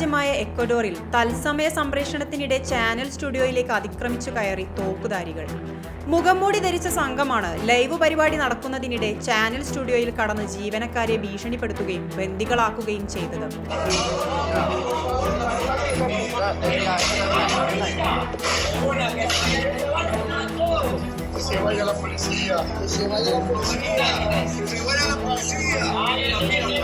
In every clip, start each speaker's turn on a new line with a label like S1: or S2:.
S1: രാജ്യമായ എക്വഡോറിൽ തത്സമയ സംപ്രേഷണത്തിനിടെ ചാനൽ സ്റ്റുഡിയോയിലേക്ക് അതിക്രമിച്ചു കയറി തോക്കുധാരികൾ. മുഖംമൂടി ധരിച്ച സംഘമാണ് ലൈവ് പരിപാടി നടക്കുന്നതിനിടെ ചാനൽ സ്റ്റുഡിയോയിൽ കടന്ന് ജീവനക്കാരെ ഭീഷണിപ്പെടുത്തുകയും ബന്ദികളാക്കുകയും ചെയ്തത്.
S2: Se vaya la policía, se vaya la policía, se vaya la policía.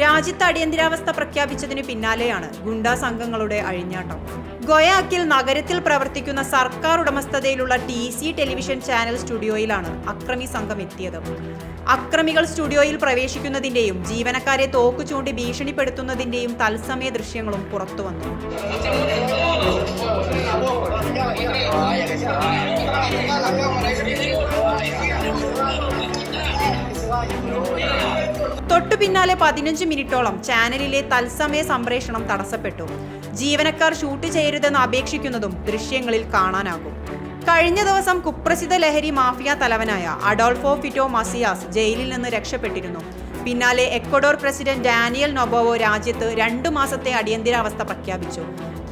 S1: രാജ്യത്ത് അടിയന്തരാവസ്ഥ പ്രഖ്യാപിച്ചതിന് പിന്നാലെയാണ് ഗുണ്ടാ സംഘങ്ങളുടെ അഴിഞ്ഞാട്ടം ഗോയാക്കിൽ നഗരത്തിൽ പ്രവർത്തിക്കുന്ന സർക്കാർ ഉടമസ്ഥതയിലുള്ള ടി സി ടെലിവിഷൻ ചാനൽ സ്റ്റുഡിയോയിലാണ് അക്രമി സംഘം എത്തിയത് അക്രമികൾ സ്റ്റുഡിയോയിൽ പ്രവേശിക്കുന്നതിന്റെയും ജീവനക്കാരെ തോക്കു ചൂണ്ടി ഭീഷണിപ്പെടുത്തുന്നതിന്റെയും തത്സമയ ദൃശ്യങ്ങളും പുറത്തുവന്നു തൊട്ടു പിന്നാലെ പതിനഞ്ച് മിനിറ്റോളം ചാനലിലെ തത്സമയ സംപ്രേഷണം തടസ്സപ്പെട്ടു. ജീവനക്കാർ ഷൂട്ട് ചെയ്യരുതെന്ന് അപേക്ഷിക്കുന്നതും ദൃശ്യങ്ങളിൽ കാണാനാകും. കഴിഞ്ഞ ദിവസം കുപ്രസിദ്ധ ലഹരി മാഫിയ തലവനായ അഡോൾഫോ ഫിറ്റോ മസിയാസ് ജയിലിൽ നിന്ന് രക്ഷപ്പെട്ടിരുന്നു. പിന്നാലെ എക്വഡോർ പ്രസിഡന്റ് ഡാനിയൽ നൊബോവോ രാജ്യത്ത് രണ്ടു മാസത്തെ അടിയന്തരാവസ്ഥ പ്രഖ്യാപിച്ചു.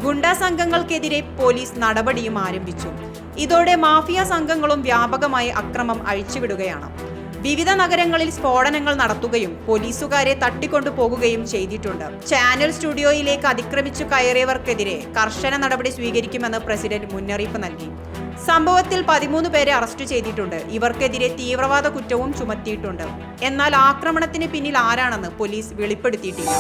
S1: ഗുണ്ടാ സംഘങ്ങൾക്കെതിരെ പോലീസ് നടപടിയും ആരംഭിച്ചു. ഇതോടെ മാഫിയ സംഘങ്ങളും വ്യാപകമായി അക്രമം അഴിച്ചുവിടുകയാണ്. വിവിധ നഗരങ്ങളിൽ സ്ഫോടനങ്ങൾ നടത്തുകയും പോലീസുകാരെ തട്ടിക്കൊണ്ടു പോകുകയും ചെയ്തിട്ടുണ്ട്. ചാനൽ സ്റ്റുഡിയോയിലേക്ക് അതിക്രമിച്ചു കയറിയവർക്കെതിരെ കർശന നടപടി സ്വീകരിക്കുമെന്ന് പ്രസിഡന്റ് മുന്നറിയിപ്പ് നൽകി. സംഭവത്തിൽ പതിമൂന്ന് പേരെ അറസ്റ്റ് ചെയ്തിട്ടുണ്ട്. ഇവർക്കെതിരെ തീവ്രവാദ കുറ്റവും ചുമത്തിയിട്ടുണ്ട്. എന്നാൽ ആക്രമണത്തിന് പിന്നിൽ ആരാണെന്ന് പോലീസ് വെളിപ്പെടുത്തിയിട്ടില്ല.